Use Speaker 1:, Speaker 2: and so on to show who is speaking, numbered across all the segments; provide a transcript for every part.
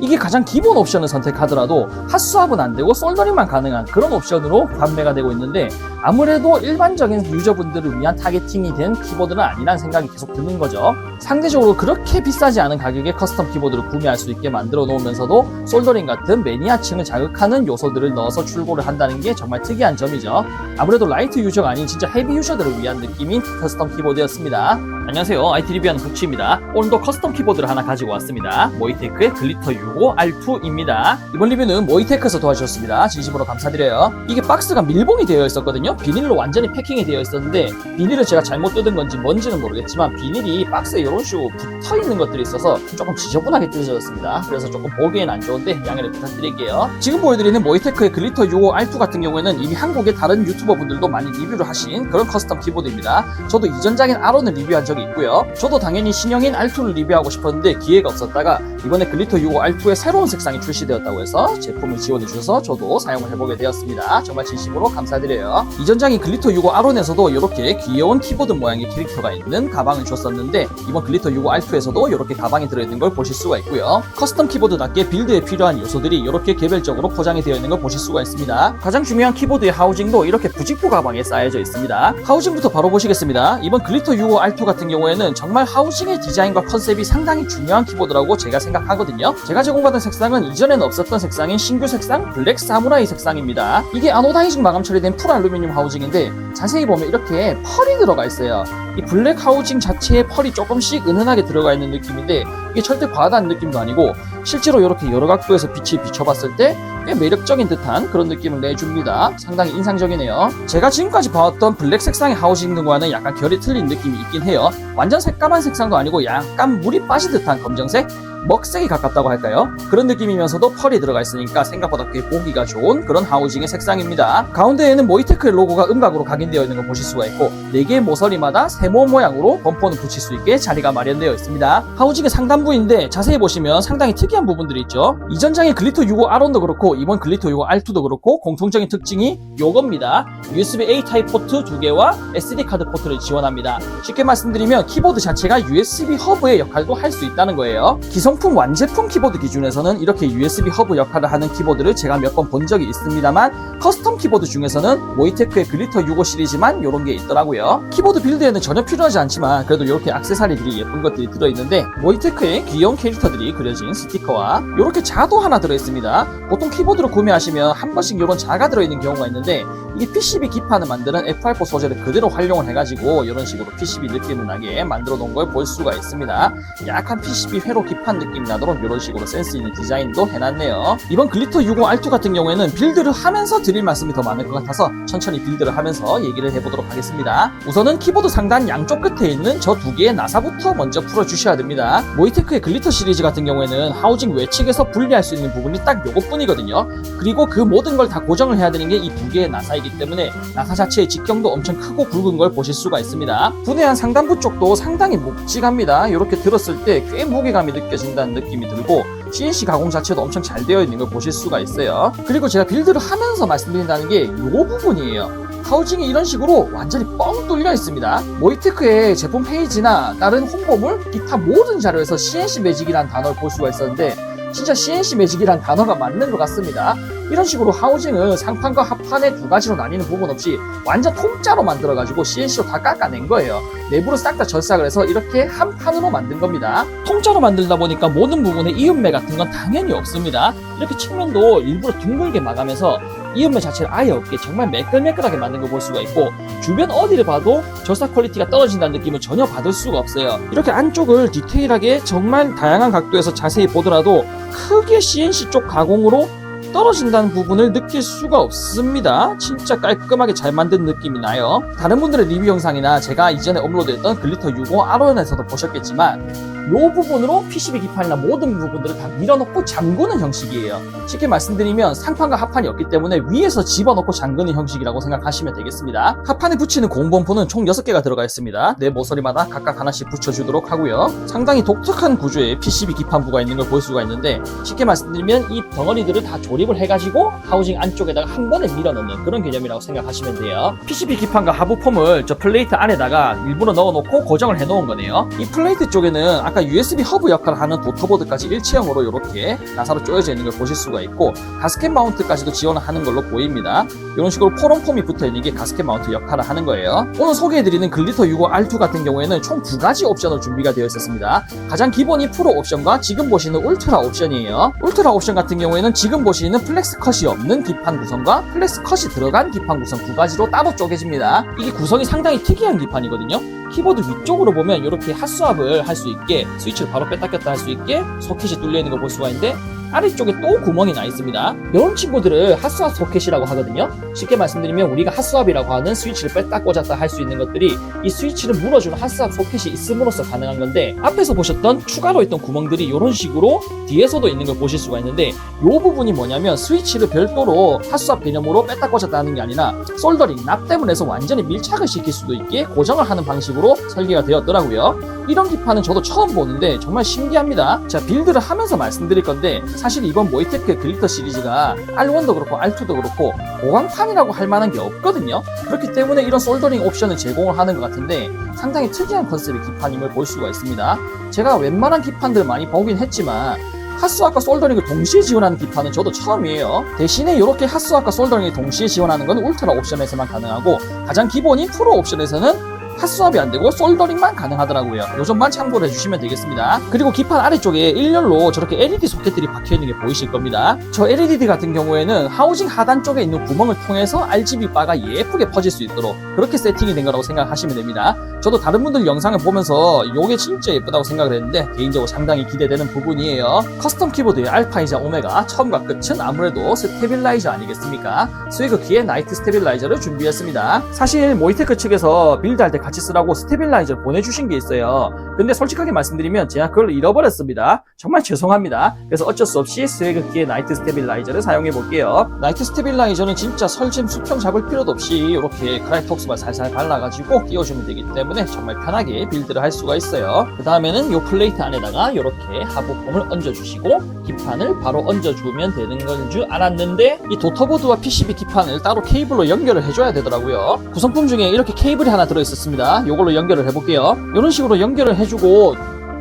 Speaker 1: 이게 가장 기본 옵션을 선택하더라도 핫스왑은 안 되고 솔더링만 가능한 그런 옵션으로 판매가 되고 있는데 아무래도 일반적인 유저분들을 위한 타겟팅이 된 키보드는 아니라는 생각이 계속 드는 거죠. 상대적으로 그렇게 비싸지 않은 가격에 커스텀 키보드를 구매할 수 있게 만들어 놓으면서도 솔더링 같은 매니아층을 자극하는 요소들을 넣어서 출고를 한다는 게 정말 특이한 점이죠. 아무래도 라이트 유저가 아닌 진짜 헤비 유저들을 위한 느낌인 커스텀 키보드였습니다. 안녕하세요. IT 리뷰하는 국치입니다. 오늘도 커스텀 키보드를 하나 가지고 왔습니다. 모이테크의 글리터 65 R2입니다. 이번 리뷰는 모이테크에서 도와주셨습니다. 진심으로 감사드려요. 이게 박스가 밀봉이 되어 있었거든요. 비닐로 완전히 패킹이 되어 있었는데 비닐을 제가 잘못 뜯은 건지 뭔지는 모르겠지만 비닐이 박스에 이런 식으로 붙어 있는 것들이 있어서 조금 지저분하게 뜯어졌습니다. 그래서 조금 보기엔 안 좋은데 양해를 부탁드릴게요. 지금 보여드리는 모이테크의 글리터 65 R2 같은 경우에는 이미 한국의 다른 유튜버 분들도 많이 리뷰를 하신 그런 커스텀 키보드입니다. 저도 이전작인 R1을 리뷰한 적이 있고요. 저도 당연히 신형인 R2를 리뷰하고 싶었는데 기회가 없었다가 이번에 글리터 65 R2의 새로운 색상이 출시되었다고 해서 제품을 지원해 주셔서 저도 사용을 해보게 되었습니다. 정말 진심으로 감사드려요. 이전작인 글리터 65 R1에서도 이렇게 귀여운 키보드 모양의 캐릭터가 있는 가방을 줬었는데 이번 글리터 65 R2에서도 이렇게 가방이 들어있는 걸 보실 수가 있고요. 커스텀 키보드답게 빌드에 필요한 요소들이 이렇게 개별적으로 포장이 되어 있는 걸 보실 수가 있습니다. 가장 중요한 키보드의 하우징도 이렇게 부직포 가방에 쌓여져 있습니다. 하우징부터 바로 보시겠습니다. 이번 글리터 65 R2 같은 경우에는 정말 하우징의 디자인과 컨셉이 상당히 중요한 키보드라고 제가 생각하거든요. 제가 제공받은 색상은 이전에는 없었던 색상인 신규 색상 블랙 사무라이 색상입니다. 이게 아노다이징 마감 처리된 풀 알루미늄 하우징인데 자세히 보면 이렇게 펄이 들어가 있어요. 이 블랙 하우징 자체에 펄이 조금씩 은은하게 들어가 있는 느낌인데 이게 절대 과하다는 느낌도 아니고 실제로 이렇게 여러 각도에서 빛이 비춰봤을 때 꽤 매력적인 듯한 그런 느낌을 내줍니다. 상당히 인상적이네요. 제가 지금까지 봐왔던 블랙 색상의 하우징과는 약간 결이 틀린 느낌이 있긴 해요. 완전 새까만 색상도 아니고 약간 물이 빠진 듯한 검정색? 먹색이 가깝다고 할까요? 그런 느낌이면서도 펄이 들어가 있으니까 생각보다 꽤 보기가 좋은 그런 하우징의 색상입니다. 가운데에는 모이테크의 로고가 음각으로 각인되어 있는 걸 보실 수가 있고 4개의 모서리마다 세모 모양으로 범퍼는 붙일 수 있게 자리가 마련되어 있습니다. 하우징의 상단부인데 자세히 보시면 상당히 특이한 부분들이 있죠. 이전 장의 글리터 65 R1도 그렇고 이번 글리터 65 R2도 그렇고 공통적인 특징이 요겁니다. USB-A 타입 포트 2개와 SD 카드 포트를 지원합니다. 쉽게 말씀드리면 키보드 자체가 USB 허브의 역할도 할 수 있다는 거예요. 기성 품 완제품 키보드 기준에서는 이렇게 USB 허브 역할을 하는 키보드를 제가 몇 번 본 적이 있습니다만 커스텀 키보드 중에서는 모이테크의 글리터 65 시리즈만 이런 게 있더라고요. 키보드 빌드에는 전혀 필요하지 않지만 그래도 이렇게 액세서리들이 예쁜 것들이 들어있는데 모이테크의 귀여운 캐릭터들이 그려진 스티커와 이렇게 자도 하나 들어있습니다. 보통 키보드를 구매하시면 한 번씩 이런 자가 들어있는 경우가 있는데 이게 PCB 기판을 만드는 F8 소재를 그대로 활용을 해가지고 이런 식으로 PCB 느낌을 나게 만들어 놓은 걸 볼 수가 있습니다. 약간 PCB 회로 기판 느낌 나도록 이런 식으로 센스 있는 디자인도 해놨네요. 이번 글리터 65 R2 같은 경우에는 빌드를 하면서 드릴 말씀이 더 많을 것 같아서 천천히 빌드를 하면서 얘기를 해보도록 하겠습니다. 우선은 키보드 상단 양쪽 끝에 있는 저 두 개의 나사부터 먼저 풀어주셔야 됩니다. 모이테크의 글리터 시리즈 같은 경우에는 하우징 외측에서 분리할 수 있는 부분이 딱 요것뿐이거든요. 그리고 그 모든 걸 다 고정을 해야 되는 게 이 두 개의 나사이기 때문에 나사 자체의 직경도 엄청 크고 굵은 걸 보실 수가 있습니다. 분해한 상단부 쪽도 상당히 묵직합니다. 이렇게 들었을 때 꽤 무게감이 느껴진다는 느낌이 들고 CNC 가공 자체도 엄청 잘 되어 있는 걸 보실 수가 있어요. 그리고 제가 빌드를 하면서 말씀드린다는 게 이 부분이에요. 하우징이 이런 식으로 완전히 뻥 뚫려 있습니다. 모이테크의 제품 페이지나 다른 홍보물, 기타 모든 자료에서 CNC 매직이라는 단어를 볼 수가 있었는데 진짜 CNC 매직이란 단어가 맞는 것 같습니다. 이런 식으로 하우징을 상판과 하판의 두 가지로 나뉘는 부분 없이 완전 통짜로 만들어가지고 CNC로 다 깎아낸 거예요. 내부로 싹 다 절삭을 해서 이렇게 한 판으로 만든 겁니다. 통짜로 만들다 보니까 모든 부분에 이음매 같은 건 당연히 없습니다. 이렇게 측면도 일부러 둥글게 마감해서 이음매 자체를 아예 없게 정말 매끌매끌하게 만든 걸 볼 수가 있고 주변 어디를 봐도 절삭 퀄리티가 떨어진다는 느낌을 전혀 받을 수가 없어요. 이렇게 안쪽을 디테일하게 정말 다양한 각도에서 자세히 보더라도 크게 CNC 쪽 가공으로 떨어진다는 부분을 느낄 수가 없습니다. 진짜 깔끔하게 잘 만든 느낌이 나요. 다른 분들의 리뷰 영상이나 제가 이전에 업로드했던 글리터 65 R1에서도 보셨겠지만 이 부분으로 PCB 기판이나 모든 부분들을 다 밀어넣고 잠그는 형식이에요. 쉽게 말씀드리면 상판과 하판이 없기 때문에 위에서 집어넣고 잠그는 형식이라고 생각하시면 되겠습니다. 하판에 붙이는 범퍼는 총 6개가 들어가 있습니다. 네 모서리마다 각각 하나씩 붙여주도록 하고요. 상당히 독특한 구조의 PCB 기판부가 있는 걸 볼 수가 있는데 쉽게 말씀드리면 이 덩어리들을 다 조립을 해가지고 하우징 안쪽에다가 한 번에 밀어넣는 그런 개념이라고 생각하시면 돼요. PCB 기판과 하부 폼을 저 플레이트 안에다가 일부러 넣어놓고 고정을 해놓은 거네요. 이 플레이트 쪽에는 아까 아까 USB 허브 역할을 하는 도터보드까지 일체형으로 이렇게 나사로 쪼여져 있는 걸 보실 수가 있고 가스켓 마운트까지도 지원을 하는 걸로 보입니다. 이런 식으로 포럼폼이 붙어 있는 게 가스켓 마운트 역할을 하는 거예요. 오늘 소개해드리는 글리터 65 R2 같은 경우에는 총 두 가지 옵션으로 준비가 되어 있었습니다. 가장 기본이 프로 옵션과 지금 보시는 울트라 옵션이에요. 울트라 옵션 같은 경우에는 지금 보시는 플렉스 컷이 없는 기판 구성과 플렉스 컷이 들어간 기판 구성 두 가지로 따로 쪼개집니다. 이게 구성이 상당히 특이한 기판이거든요. 키보드 위쪽으로 보면 이렇게 핫스왑을 할 수 있게 스위치를 바로 뺐다 꼈다 할 수 있게 소켓이 뚫려 있는 걸 볼 수가 있는데 아래쪽에 또 구멍이 나 있습니다. 이런 친구들을 핫스왑 소켓이라고 하거든요. 쉽게 말씀드리면 우리가 핫스왑이라고 하는 스위치를 뺐다 꽂았다 할 수 있는 것들이 이 스위치를 물어주는 핫스왑 소켓이 있음으로써 가능한 건데 앞에서 보셨던 추가로 있던 구멍들이 이런 식으로 뒤에서도 있는 걸 보실 수가 있는데 이 부분이 뭐냐면 스위치를 별도로 핫스왑 개념으로 뺐다 꽂았다 하는 게 아니라 솔더링, 납땜을 해서 완전히 밀착을 시킬 수도 있게 고정을 하는 방식으로 설계가 되었더라고요. 이런 기판은 저도 처음 보는데 정말 신기합니다. 자, 빌드를 하면서 말씀드릴 건데 사실 이번 모이테크 글리터 시리즈가 R1도 그렇고 R2도 그렇고 보강판이라고 할 만한 게 없거든요. 그렇기 때문에 이런 솔더링 옵션을 제공을 하는 것 같은데 상당히 특이한 컨셉의 기판임을 볼 수가 있습니다. 제가 웬만한 기판들 많이 보긴 했지만 핫스와과 솔더링을 동시에 지원하는 기판은 저도 처음이에요. 대신에 이렇게 핫스와과 솔더링을 동시에 지원하는 건 울트라 옵션에서만 가능하고 가장 기본인 프로 옵션에서는 핫스왑이 안 되고 솔더링만 가능하더라고요. 요 점만 참고를 해주시면 되겠습니다. 그리고 기판 아래쪽에 일렬로 저렇게 LED 소켓들이 박혀 있는 게 보이실 겁니다. 저 LED 같은 경우에는 하우징 하단 쪽에 있는 구멍을 통해서 RGB 바가 예쁘게 퍼질 수 있도록 그렇게 세팅이 된 거라고 생각하시면 됩니다. 저도 다른 분들 영상을 보면서 이게 진짜 예쁘다고 생각을 했는데 개인적으로 상당히 기대되는 부분이에요. 커스텀 키보드의 알파이자 오메가 처음과 끝은 아무래도 스테빌라이저 아니겠습니까? 스웨그키의 나이트 스테빌라이저를 준비했습니다. 사실 모이테크 측에서 빌드할 때 같이 쓰라고 스테빌라이저를 보내주신 게 있어요. 근데 솔직하게 말씀드리면 제가 그걸 잃어버렸습니다. 정말 죄송합니다. 그래서 어쩔 수 없이 스웨그 키의 나이트 스테빌라이저를 사용해 볼게요. 나이트 스테빌라이저는 진짜 설심 수평 잡을 필요도 없이 이렇게 크라이톡스만 살살 발라가지고 끼워주면 되기 때문에 정말 편하게 빌드를 할 수가 있어요. 그 다음에는 이 플레이트 안에다가 이렇게 하부폼을 얹어주시고 기판을 바로 얹어주면 되는 건 줄 알았는데 이 도터보드와 PCB 기판을 따로 케이블로 연결을 해줘야 되더라고요. 구성품 중에 이렇게 케이블이 하나 들어있었습니다. 이걸로 연결을 해볼게요. 이런 식으로 연결을 해주고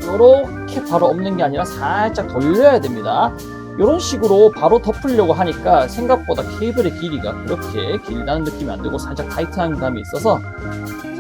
Speaker 1: 이렇게 바로 없는 게 아니라 살짝 돌려야 됩니다. 이런 식으로 바로 덮으려고 하니까 생각보다 케이블의 길이가 그렇게 길다는 느낌이 안 들고 살짝 타이트한 감이 있어서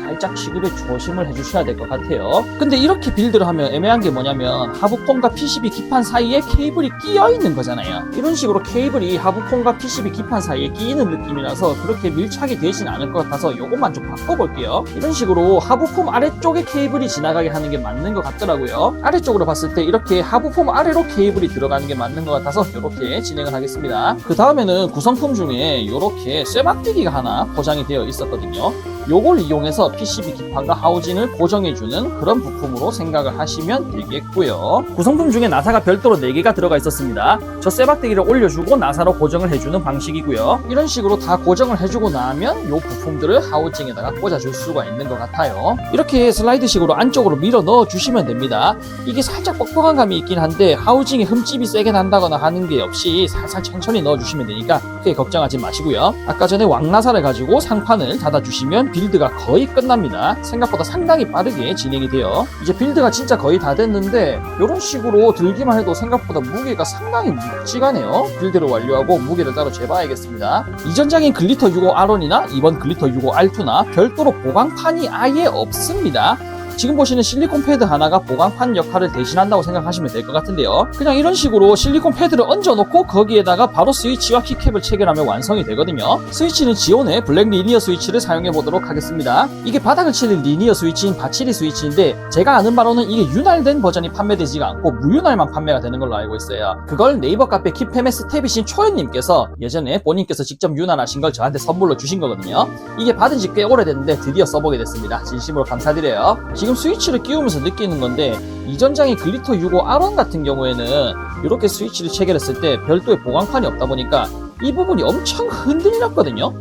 Speaker 1: 살짝 지급에 조심을 해주셔야 될 것 같아요. 근데 이렇게 빌드를 하면 애매한 게 뭐냐면 하부폰과 PCB 기판 사이에 케이블이 끼어 있는 거잖아요. 이런 식으로 케이블이 하부폰과 PCB 기판 사이에 끼이는 느낌이라서 그렇게 밀착이 되진 않을 것 같아서 이것만 좀 바꿔볼게요. 이런 식으로 하부폼 아래쪽에 케이블이 지나가게 하는 게 맞는 것 같더라고요. 아래쪽으로 봤을 때 이렇게 하부폼 아래로 케이블이 들어가는 게 맞는 것 같아서 이렇게 진행을 하겠습니다. 그 다음에는 구성품 중에 이렇게 쇠막대기가 하나 포장이 되어 있었거든요. 요걸 이용해서 PCB 기판과 하우징을 고정해주는 그런 부품으로 생각을 하시면 되겠고요. 구성품 중에 나사가 별도로 4개가 들어가 있었습니다. 저 쇠박대기를 올려주고 나사로 고정을 해주는 방식이고요. 이런 식으로 다 고정을 해주고 나면 요 부품들을 하우징에다가 꽂아줄 수가 있는 것 같아요. 이렇게 슬라이드식으로 안쪽으로 밀어 넣어 주시면 됩니다. 이게 살짝 뻑뻑한 감이 있긴 한데 하우징에 흠집이 세게 난다거나 하는 게 없이 살살 천천히 넣어주시면 되니까 크게 걱정하지 마시고요. 아까 전에 왕나사를 가지고 상판을 닫아주시면 빌드가 거의 끝납니다. 생각보다 상당히 빠르게 진행이 돼요. 이제 빌드가 진짜 거의 다 됐는데 이런 식으로 들기만 해도 생각보다 무게가 상당히 묵직하네요. 빌드를 완료하고 무게를 따로 재봐야겠습니다. 이전작인 글리터 65 R1이나 이번 글리터 65 R2나 별도로 보강판이 아예 없습니다. 지금 보시는 실리콘 패드 하나가 보강판 역할을 대신한다고 생각하시면 될 것 같은데요. 그냥 이런 식으로 실리콘 패드를 얹어놓고 거기에다가 바로 스위치와 키캡을 체결하면 완성이 되거든요. 스위치는 지온의 블랙 리니어 스위치를 사용해 보도록 하겠습니다. 이게 바닥을 치는 리니어 스위치인 바치리 스위치인데 제가 아는 바로는 이게 윤활된 버전이 판매되지가 않고 무윤활만 판매가 되는 걸로 알고 있어요. 그걸 네이버 카페 킵페메스 탭이신 초연님께서 예전에 본인께서 직접 윤활하신 걸 저한테 선물로 주신 거거든요. 이게 받은 지 꽤 오래됐는데 드디어 써보게 됐습니다. 진심으로 감사드려요. 지금 스위치를 끼우면서 느끼는 건데 이전장의 글리터 65 R1 같은 경우에는 이렇게 스위치를 체결했을 때 별도의 보강판이 없다 보니까 이 부분이 엄청 흔들렸거든요.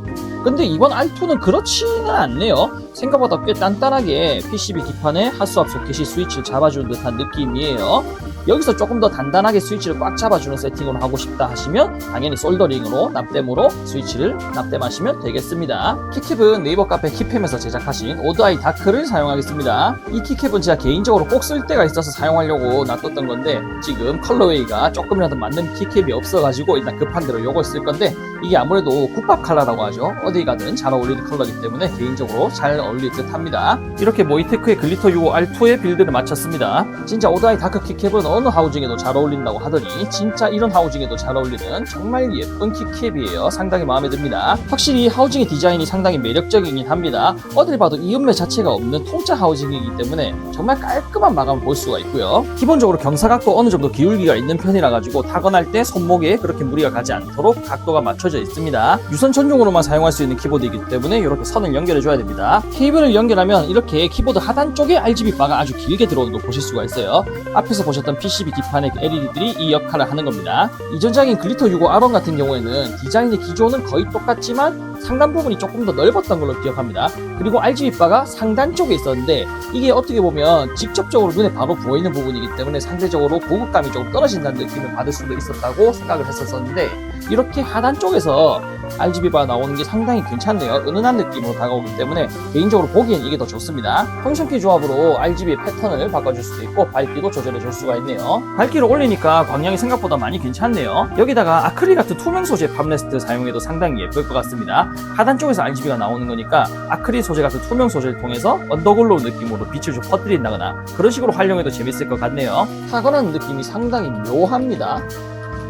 Speaker 1: 근데 이번 R2는 그렇지는 않네요. 생각보다 꽤 단단하게 PCB 기판에 핫스왑 소켓이 스위치를 잡아주는 듯한 느낌이에요. 여기서 조금 더 단단하게 스위치를 꽉 잡아주는 세팅으로 하고 싶다 하시면 당연히 솔더링으로 납땜으로 스위치를 납땜하시면 되겠습니다. 키캡은 네이버 카페 키팸에서 제작하신 오드아이 다크를 사용하겠습니다. 이 키캡은 제가 개인적으로 꼭 쓸 때가 있어서 사용하려고 놔뒀던 건데 지금 컬러웨이가 조금이라도 맞는 키캡이 없어가지고 일단 급한 대로 요걸 쓸 건데 이게 아무래도 국밥 컬러라고 하죠. 어디 가든 잘 어울리는 컬러이기 때문에 개인적으로 잘 어울릴 듯 합니다. 이렇게 모이테크의 글리터 65 R2의 빌드를 마쳤습니다. 진짜 오다이 다크 키캡은 어느 하우징에도 잘 어울린다고 하더니 진짜 이런 하우징에도 잘 어울리는 정말 예쁜 키캡이에요. 상당히 마음에 듭니다. 확실히 하우징의 디자인이 상당히 매력적이긴 합니다. 어딜 봐도 이음매 자체가 없는 통짜 하우징이기 때문에 정말 깔끔한 마감을 볼 수가 있고요. 기본적으로 경사각도 어느 정도 기울기가 있는 편이라 가지고 타건할 때 손목에 그렇게 무리가 가지 않도록 각도가 맞춰져 있습니다. 유선 전용으로만 사용할 수 있는 키보드이기 때문에 이렇게 선을 연결해 줘야 됩니다. 케이블을 연결하면 이렇게 키보드 하단 쪽에 RGB 바가 아주 길게 들어오는 걸 보실 수가 있어요. 앞에서 보셨던 PCB 기판의 그 LED들이 이 역할을 하는 겁니다. 이전작인 글리터 65 R1 같은 경우에는 디자인의 기조는 거의 똑같지만 상단 부분이 조금 더 넓었던 걸로 기억합니다. 그리고 RGB 바가 상단 쪽에 있었는데 이게 어떻게 보면 직접적으로 눈에 바로 보이는 부분이기 때문에 상대적으로 고급감이 조금 떨어진다는 느낌을 받을 수도 있었다고 생각을 했었었는데 이렇게 하단 쪽에서 RGB 바 나오는 게 상당히 괜찮네요. 은은한 느낌으로 다가오기 때문에 개인적으로 보기엔 이게 더 좋습니다. 펑션키 조합으로 RGB 패턴을 바꿔줄 수도 있고 밝기도 조절해 줄 수가 있네요. 밝기를 올리니까 광량이 생각보다 많이 괜찮네요. 여기다가 아크릴 같은 투명 소재 팜레스트 사용해도 상당히 예쁠 것 같습니다. 하단 쪽에서 RGB가 나오는 거니까 아크릴 소재 같은 투명 소재를 통해서 언더글로우 느낌으로 빛을 좀 퍼뜨린다거나 그런 식으로 활용해도 재밌을 것 같네요. 타건하는 느낌이 상당히 묘합니다.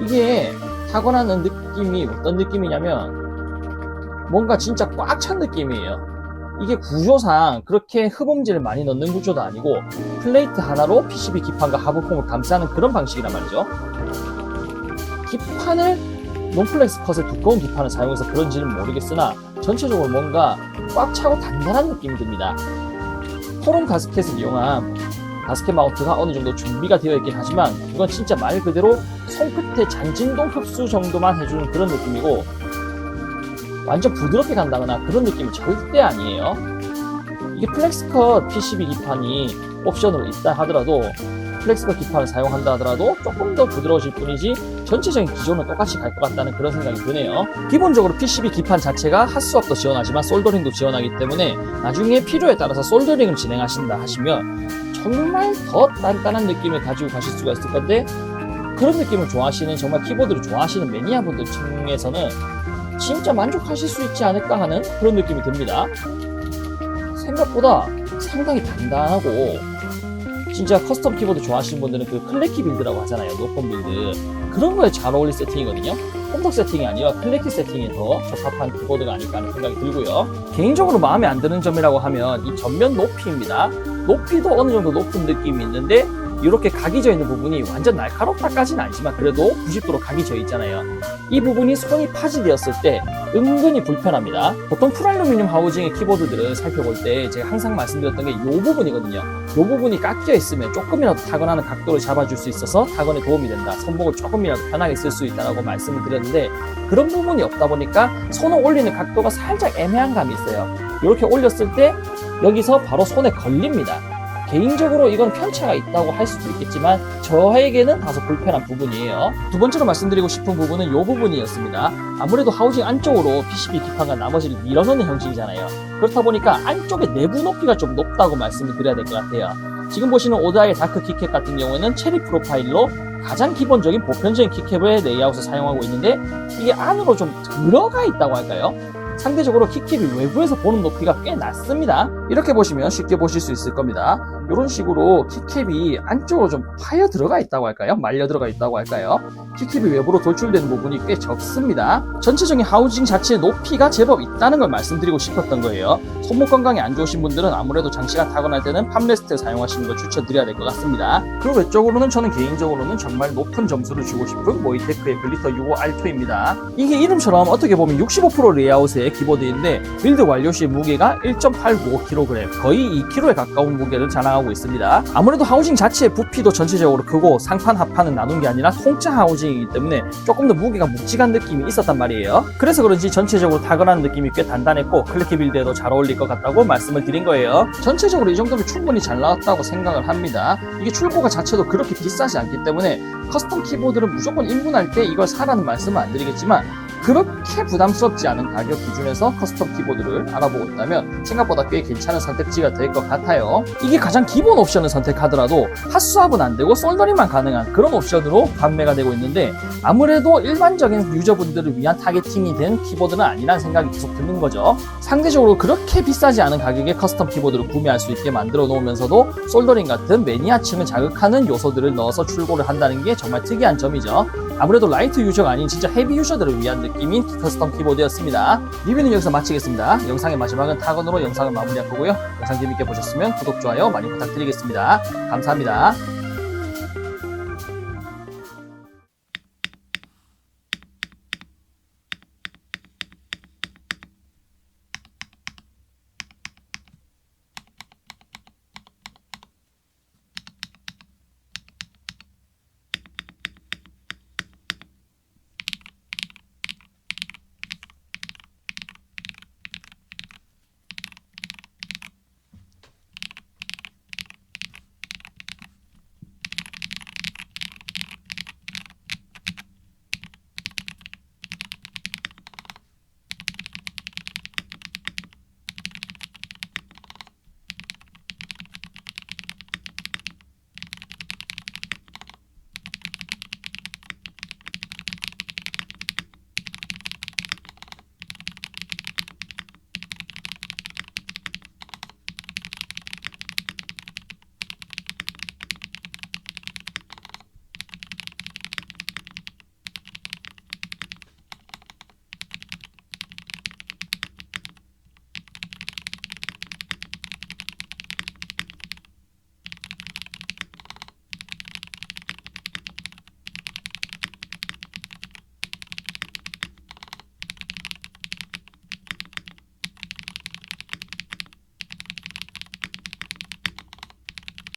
Speaker 1: 이게 타건하는 느낌이 어떤 느낌이냐면 뭔가 진짜 꽉 찬 느낌이에요. 이게 구조상 그렇게 흡음재를 많이 넣는 구조도 아니고 플레이트 하나로 PCB 기판과 하부폼을 감싸는 그런 방식이란 말이죠. 기판을 논플렉스 컷의 두꺼운 기판을 사용해서 그런지는 모르겠으나 전체적으로 뭔가 꽉 차고 단단한 느낌이 듭니다. 토론 가스켓을 이용한 가스켓 마운트가 어느 정도 준비가 되어 있긴 하지만 그건 진짜 말 그대로 손끝에 잔진동 흡수 정도만 해주는 그런 느낌이고 완전 부드럽게 간다거나 그런 느낌이 절대 아니에요. 이게 플렉스컷 PCB 기판이 옵션으로 있다 하더라도 플렉스컷 기판을 사용한다 하더라도 조금 더 부드러워질 뿐이지 전체적인 기조는 똑같이 갈 것 같다는 그런 생각이 드네요. 기본적으로 PCB 기판 자체가 핫스왑도 지원하지만 솔더링도 지원하기 때문에 나중에 필요에 따라서 솔더링을 진행하신다 하시면 정말 더 단단한 느낌을 가지고 가실 수가 있을 건데 그런 느낌을 좋아하시는 정말 키보드를 좋아하시는 매니아분들 중에서는 진짜 만족하실 수 있지 않을까 하는 그런 느낌이 듭니다. 생각보다 상당히 단단하고 진짜 커스텀 키보드 좋아하시는 분들은 그 클래키 빌드라고 하잖아요. 높은 빌드. 그런 거에 잘 어울릴 세팅이거든요. 홈덕 세팅이 아니라 클래키 세팅에 더 적합한 키보드가 아닐까 하는 생각이 들고요. 개인적으로 마음에 안 드는 점이라고 하면 이 전면 높이입니다. 높이도 어느 정도 높은 느낌이 있는데 이렇게 각이 져 있는 부분이 완전 날카롭다까지는 아니지만 그래도 90도로 각이 져 있잖아요. 이 부분이 손이 파지되었을 때 은근히 불편합니다. 보통 풀알루미늄 하우징의 키보드들을 살펴볼 때 제가 항상 말씀드렸던 게 이 부분이거든요. 이 부분이 깎여 있으면 조금이라도 타건하는 각도를 잡아줄 수 있어서 타건에 도움이 된다. 손목을 조금이라도 편하게 쓸 수 있다고 말씀을 드렸는데 그런 부분이 없다 보니까 손을 올리는 각도가 살짝 애매한 감이 있어요. 이렇게 올렸을 때 여기서 바로 손에 걸립니다. 개인적으로 이건 편차가 있다고 할 수도 있겠지만 저에게는 다소 불편한 부분이에요. 두 번째로 말씀드리고 싶은 부분은 이 부분이었습니다. 아무래도 하우징 안쪽으로 PCB 기판과 나머지를 밀어넣는 형식이잖아요. 그렇다 보니까 안쪽에 내부 높이가 좀 높다고 말씀을 드려야 될 것 같아요. 지금 보시는 오다의 다크 키캡 같은 경우에는 체리 프로파일로 가장 기본적인 보편적인 키캡의 레이아웃을 사용하고 있는데 이게 안으로 좀 들어가 있다고 할까요? 상대적으로 키캡이 외부에서 보는 높이가 꽤 낮습니다. 이렇게 보시면 쉽게 보실 수 있을 겁니다. 이런 식으로 키캡이 안쪽으로 좀 파여 들어가 있다고 할까요? 말려 들어가 있다고 할까요? 키캡이 외부로 돌출되는 부분이 꽤 적습니다. 전체적인 하우징 자체의 높이가 제법 있다는 걸 말씀드리고 싶었던 거예요. 손목 건강이 안 좋으신 분들은 아무래도 장시간 타건할 때는 팜레스트를 사용하시는 걸 추천드려야 될 것 같습니다. 그리고 외적으로는 저는 개인적으로는 정말 높은 점수를 주고 싶은 모이테크의 글리터 65 R2입니다. 이게 이름처럼 어떻게 보면 65% 레이아웃에 형태의 키보드인데 빌드 완료 시 무게가 1.895kg 거의 2kg에 가까운 무게를 자랑하고 있습니다. 아무래도 하우징 자체의 부피도 전체적으로 크고 상판 하판은 나눈 게 아니라 통짜 하우징이기 때문에 조금 더 무게가 묵직한 느낌이 있었단 말이에요. 그래서 그런지 전체적으로 타건한 느낌이 꽤 단단했고 클래키 빌드에도 잘 어울릴 것 같다고 말씀을 드린 거예요. 전체적으로 이 정도면 충분히 잘 나왔다고 생각을 합니다. 이게 출고가 자체도 그렇게 비싸지 않기 때문에 커스텀 키보드를 무조건 입문할 때 이걸 사라는 말씀은 안 드리겠지만 그렇게 부담스럽지 않은 가격 기준에서 커스텀 키보드를 알아보고 있다면 생각보다 꽤 괜찮은 선택지가 될 것 같아요. 이게 가장 기본 옵션을 선택하더라도 핫스왑은 안 되고 솔더링만 가능한 그런 옵션으로 판매가 되고 있는데 아무래도 일반적인 유저분들을 위한 타겟팅이 된 키보드는 아니라는 생각이 계속 드는 거죠. 상대적으로 그렇게 비싸지 않은 가격에 커스텀 키보드를 구매할 수 있게 만들어 놓으면서도 솔더링 같은 매니아층을 자극하는 요소들을 넣어서 출고를 한다는 게 정말 특이한 점이죠. 아무래도 라이트 유저가 아닌 진짜 헤비 유저들을 위한 느낌인 커스텀 키보드였습니다. 리뷰는 여기서 마치겠습니다. 영상의 마지막은 타건으로 영상을 마무리할 거고요. 영상 재밌게 보셨으면 구독, 좋아요 많이 부탁드리겠습니다. 감사합니다.